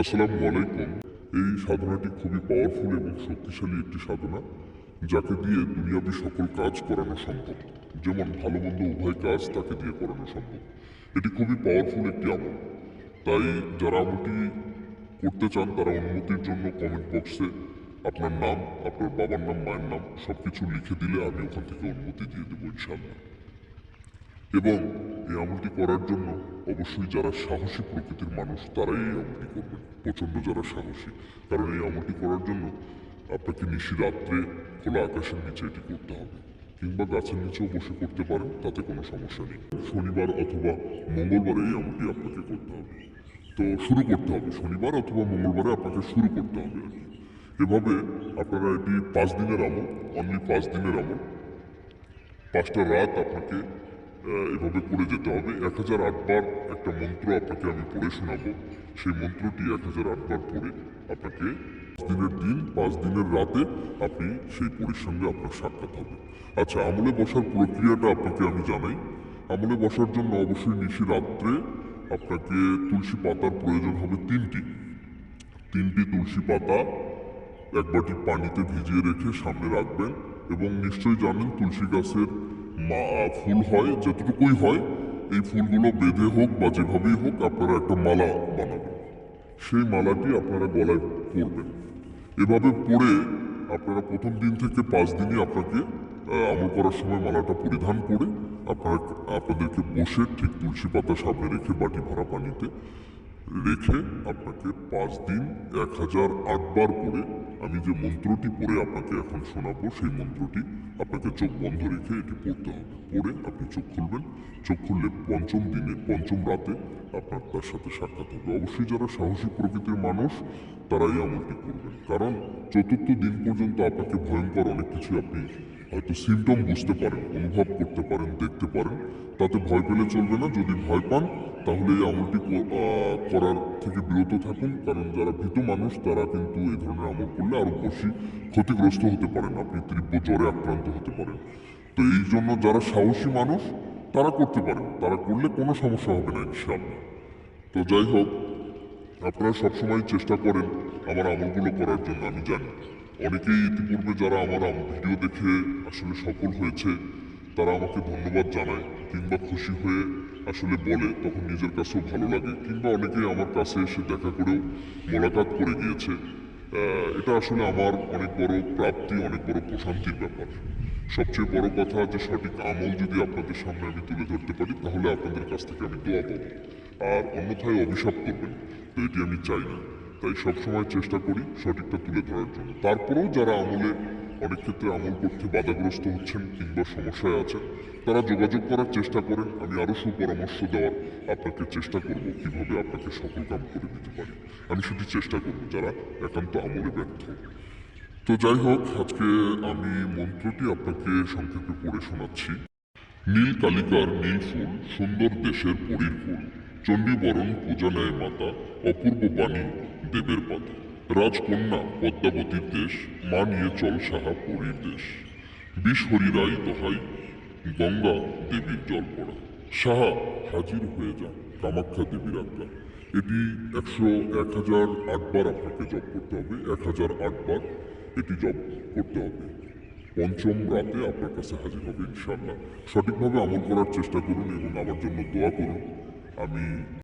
আসসালামু আলাইকুম এই সাধনাটি খুবই পাওয়ারফুল এবং শক্তিশালী একটি সাধনা, যাকে দিয়ে দুনিয়াবি সকল কাজ করানো সম্ভব। যেমন ভালো মন্দ উভয় কাজ তাকে দিয়ে করানো সম্ভব। এটি খুবই পাওয়ারফুল একটি আমল। তাই যারা আমলটি করতে চান, তারা অনুমতির জন্য কমেন্ট বক্সে আপনার নাম, আপনার বাবার নাম, মায়ের নাম সব কিছু লিখে দিলে আমি ওখান থেকে অনুমতি দিয়ে দেবো ইনশাল্লাহ এবং এই আমলটি করার জন্য অবশ্যই যারা সাহসী প্রকৃতির মানুষ, তারাই এই আমলটি করবেন। প্রচণ্ড যারা সাহসী, কারণ এই আমলটি করার জন্য আপনাকে নিশি রাত্রে খোলা আকাশের নিচে এটি করতে হবে, কিংবা গাছের নিচেও বসে করতে পারেন, তাতে কোনো সমস্যা নেই। শনিবার অথবা মঙ্গলবারে এই আমলটি আপনাকে করতে হবে। তো শুরু করতে হবে। শনিবার অথবা মঙ্গলবারে আপনাকে শুরু করতে হবে আর কি। এভাবে আপনারা এটি পাঁচ দিনের আমল, অনলি পাঁচ দিনের আমল। পাঁচটা রাত আপনাকে এভাবে করে যেতে হবে। এক হাজার আটবার একটা মন্ত্র আপনাকে আমি পড়ে শোনাবো। সেই মন্ত্রটি এক হাজার আটবার পড়ে আপনাকে দিনের দিন, পাঁচ দিনের রাতে আপনি সেই পরীর সঙ্গে আপনার সাক্ষাৎ হবে। আচ্ছা আমলে বসার প্রক্রিয়াটা আপনাকে আমি জানাই। আমলে বসার জন্য অবশ্যই নিশি রাত্রে আপনাকে তুলসী পাতার প্রয়োজন হবে তিনটি। তিনটি তুলসী পাতা এক বাটি পানিতে ভিজিয়ে রেখে সামনে রাখবেন এবং নিশ্চয়ই জানেন তুলসী গাছের মা, ফুল হয়, যতটুকুই হয়, এই ফুলগুলো বেঁধে হোক বা যেভাবেই হোক আপনারা একটা মালা বানাবেন। সেই মালাটি আপনারা গলায় পরবেন। এভাবে পরে আপনারা প্রথম দিন থেকে পাঁচ দিনই আপনাকে আমল করার সময় মালাটা পরিধান করে আপনারা, আপনাদেরকে বসে ঠিক তুলসী পাতা সামনে রেখে বাটি ভরা পানিতে রেখে আপনাকে পাঁচ দিন, এক হাজার আটবার করে আমি যে মন্ত্রটি পড়ে আপনাকে এখন শোনাবো, সেই মন্ত্রটি আপনাকে চোখ বন্ধ রেখে এটি পড়তে হবে। পড়ে আপনি চোখ খুলবেন। চোখ খুললে পঞ্চম দিনে, পঞ্চম রাতে আপনার তার সাথে সাক্ষাৎ হবে। অবশ্যই যারা সাহসী প্রকৃতির মানুষ, তারাই আমলটি করবেন। কারণ চতুর্থ দিন পর্যন্ত আপনাকে ভয়ঙ্কর অনেক কিছু আপনি হয়তো সিমটম বুঝতে পারেন, অনুভব করতে পারেন, দেখতে পারেন। তাতে ভয় পেলে চলবে না। যদি ভয় পান, তাহলে এই আমলটি করার থেকে বিরত থাকুন, কারণ যারা ভীত মানুষ, তারা কিন্তু এই ধরনের আমল করলে আরও বেশি ক্ষতিগ্রস্ত হতে পারেন, আপনি তীব্র জ্বরে আক্রান্ত হতে পারেন। তো এই জন্য যারা সাহসী মানুষ, তারা করতে পারেন। তারা করলে কোনো সমস্যা হবে না, ইনশাআল্লাহ। তো যাই হোক, আপনারা সবসময় চেষ্টা করেন আমার আমলগুলো করার জন্য, আমি জানি। অনেকেই ইতিপূর্বে যারা আমার আম- ভিডিও দেখে আসলে সফল হয়েছে, তারা আমাকে ধন্যবাদ জানায়, কিংবা খুশি হয়ে আসলে বলে, তখন নিজের কাছেও ভালো লাগে। কিংবা অনেকেই আমার কাছে এসে দেখা করেও মোলাকাত করে গিয়েছে। এটা আসলে আমার অনেক বড় প্রাপ্তি, অনেক বড় প্রশান্তির ব্যাপার। সবচেয়ে বড় কথা যে, সঠিক আমল যদি আপনাদের সামনে আমি তুলে ধরতে পারি, তাহলে আপনাদের কাছ থেকে আমি দোয়া পাবো। আর অন্যথায় অভিশাপ করবেন, তো এটি আমি চাই না। তাই সবসময় চেষ্টা করি সঠিকটা তুলে ধরার জন্য। তারপরেও যারা আমলে অনেক ক্ষেত্রে আমল করতে বাধাগ্রস্ত হচ্ছেন কিংবা সমস্যায় আছেন, তারা যোগাযোগ করার চেষ্টা করেন। আমি আরও সুপরামর্শ দেওয়ার আপনাকে চেষ্টা করব কীভাবে আপনাকে সফল কাম করে দিতে পারি। আমি শুধু চেষ্টা করব যারা একান্ত আমলে ব্যর্থ। তো যাই হোক, আজকে আমি মন্ত্রটি আপনাকে সংক্ষেপে পড়ে শোনাচ্ছি। নীল কালিকার নীল ফুল, সুন্দর দেশের পরীর ফুল, চণ্ডীবরণ পূজা নেয় মাতা, অপূর্ব বাণী, দেবের পাতা। রাজকন্যা, পদ্মাবতীর দেশ, মা নিয়ে চল সাহা পরীর দেশ। বিষ হরিরাই দোহাই, গঙ্গা দেবীর জল পড়া। সাহা, হাজির হয়ে যান কামাখ্যা দেবীর আজ্ঞা। এটি একশো এক হাজার আটবার আপনাকে জপ করতে হবে, এক হাজার আটবার এটি জপ করতে হবে। পঞ্চম রাতে আপনার কাছে হাজির হবে ইনশাল্লাহ সঠিকভাবে আমল করার চেষ্টা করুন এবং আমার জন্য দোয়া করুন। আমি